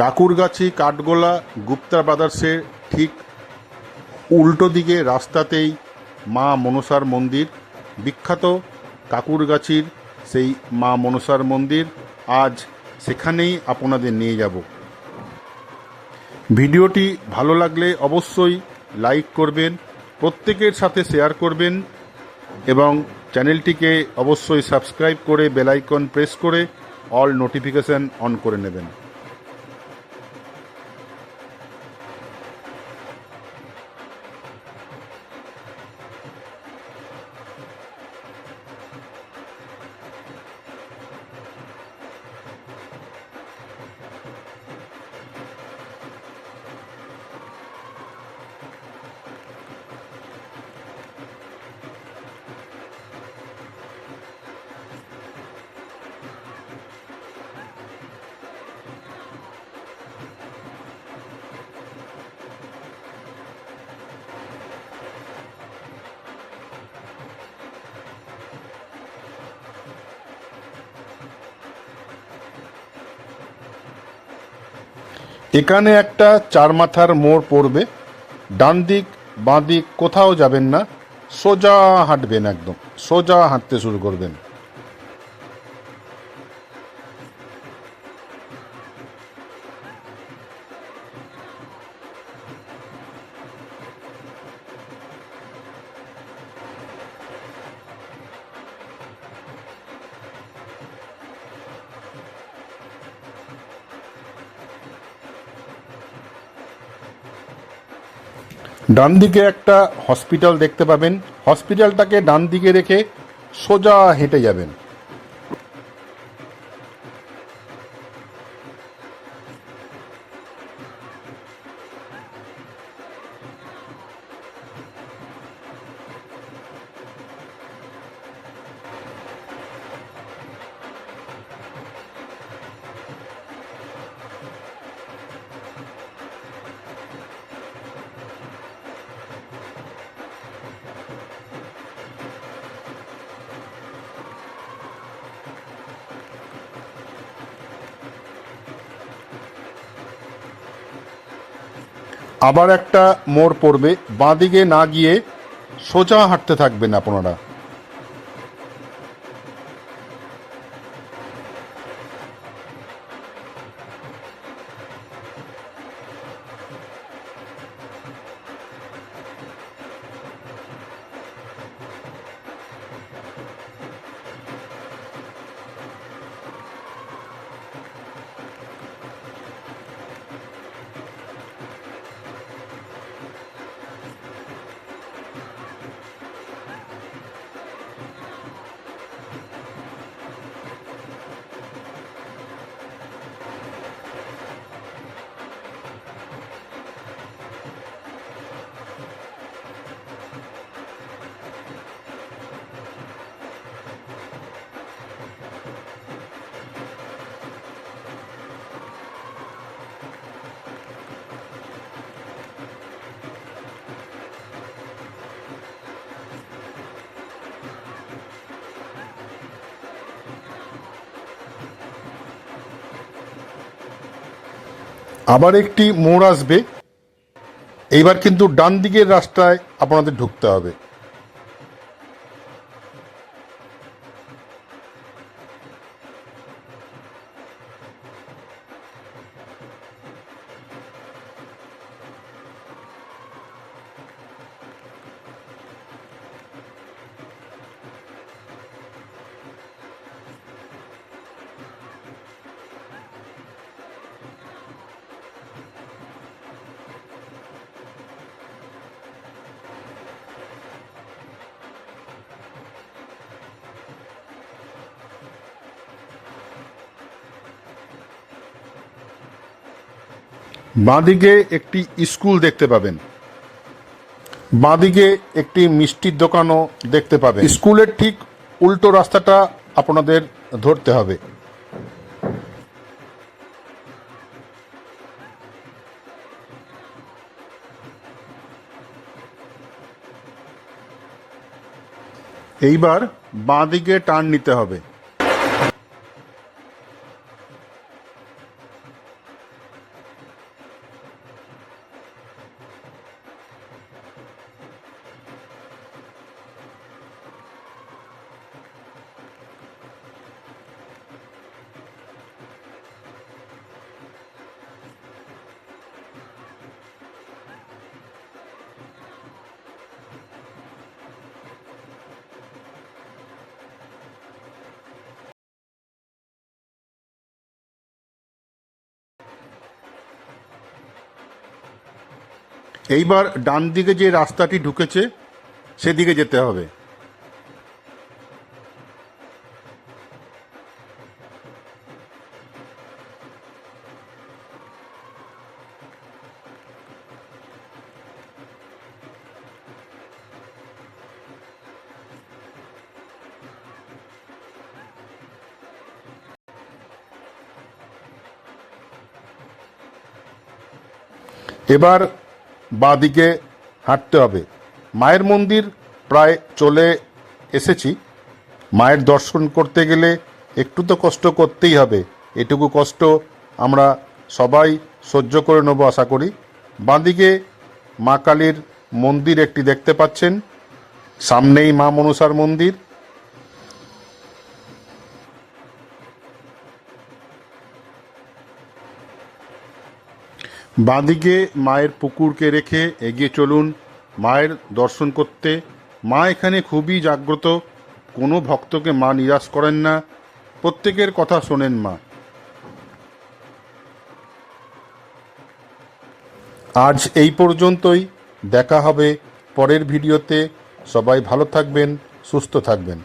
কাকুরগাছি, কাঠগোলা, গুপ্তা ব্রাদার্সের ঠিক উল্টো দিকে রাস্তাতেই মা মনসার মন্দির, বিখ্যাত কাকুরগাছির সেই মা মনসার মন্দির। আজ সেখানেই আপনাদের নিয়ে যাব। ভিডিওটি ভালো লাগলে অবশ্যই লাইক করবেন, প্রত্যেকের সাথে শেয়ার করবেন এবং চ্যানেলটিকে অবশ্যই সাবস্ক্রাইব করে বেলাইকন প্রেস করে অল নোটিফিকেশন অন করে নেবেন। এখানে একটা চার মাথার মোড় পড়বে। ডান দিক, বাঁ দিক কোথাও যাবেন না। সোজা হাঁটবেন একদম। সোজা হাঁটতে শুরু করবেন। ডান দিকে একটা হসপিটাল দেখতে পাবেন। হসপিটালটাকে ডান দিকে রেখে সোজা হেঁটে যাবেন। আবার একটা মোড় পড়বে। বাঁদিকে না গিয়ে সোজা হাঁটতে থাকবেন আপনারা। আবার একটি মোড় আসবে। এইবার কিন্তু ডান দিকের রাস্তায় আপনাদের ঢুকতে হবে। বাঁদিকে একটি স্কুল দেখতে পাবেন। বাঁদিকে একটি মিষ্টির দোকানও দেখতে পাবেন। স্কুলের ঠিক উল্টো রাস্তাটা আপনাদের ধরতে হবে। এইবার বাঁদিকে টার্ন নিতে হবে। এইবার ডান দিকে যে রাস্তাটি ঢুকেছে সেদিকে যেতে হবে। এবার বাঁদিকে হাঁটতে হবে। মায়ের মন্দির প্রায় চলে এসেছি। মায়ের দর্শন করতে গেলে একটু তো কষ্ট করতেই হবে। এটুকু কষ্ট আমরা সবাই সহ্য করে নেব আশা করি। বাঁদিকে মা কালীর মন্দির একটি দেখতে পাচ্ছেন। সামনেই মা মনসার মন্দির। বাঁদিকে মায়ের পুকুরকে রেখে এগিয়ে চলুন, মায়ের দর্শন করতে। মা এখানে খুবই জাগ্রত। কোনো ভক্তকে মা নিরাশ করেন না। প্রত্যেকের কথা শোনেন মা। আজ এই পর্যন্তই। দেখা হবে পরের ভিডিওতে। সবাই ভালো থাকবেন, সুস্থ থাকবেন।